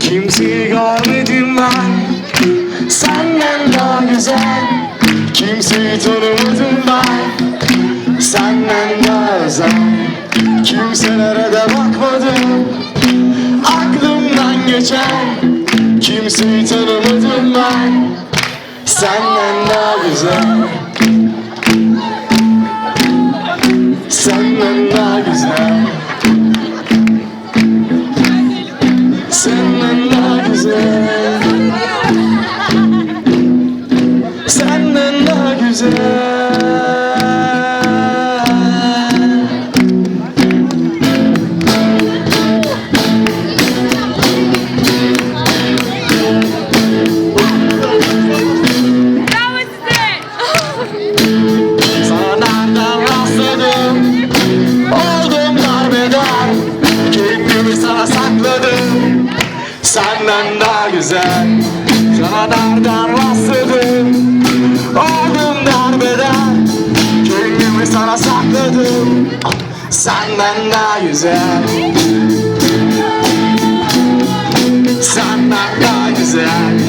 Kimseyi görmedim ben. Senden daha güzel. Kimseyi tanımadım ben. Senden daha özel. Kimselere de bakmadım. Aklımdan geçen Kimseyi tanımadım ben. Senden daha güzel Sana nereden rastladım Oldum darbeder Kendimi sana sakladım Senden daha güzel Senden daha güzel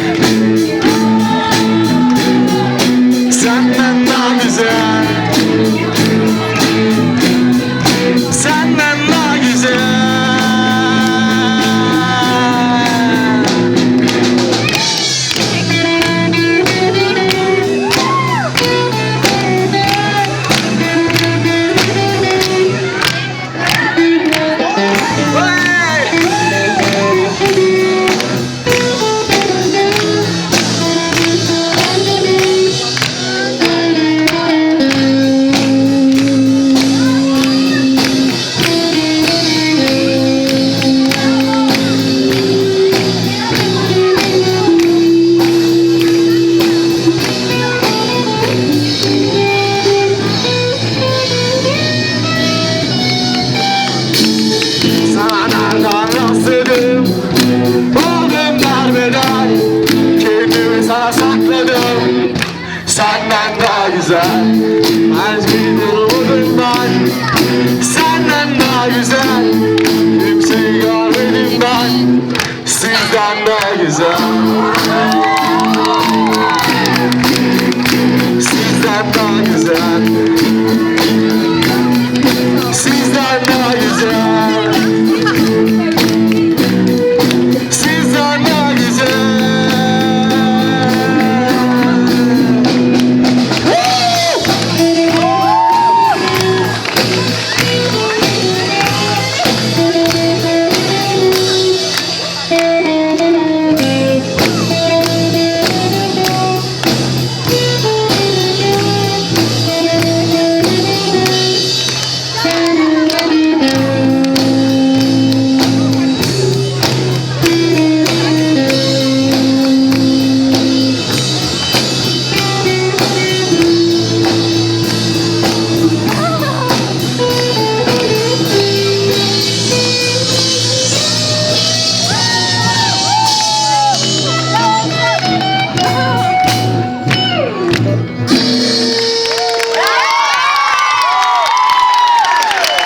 daha güzel. Mecbur olmadım ben. Senden daha güzel. Kimseyi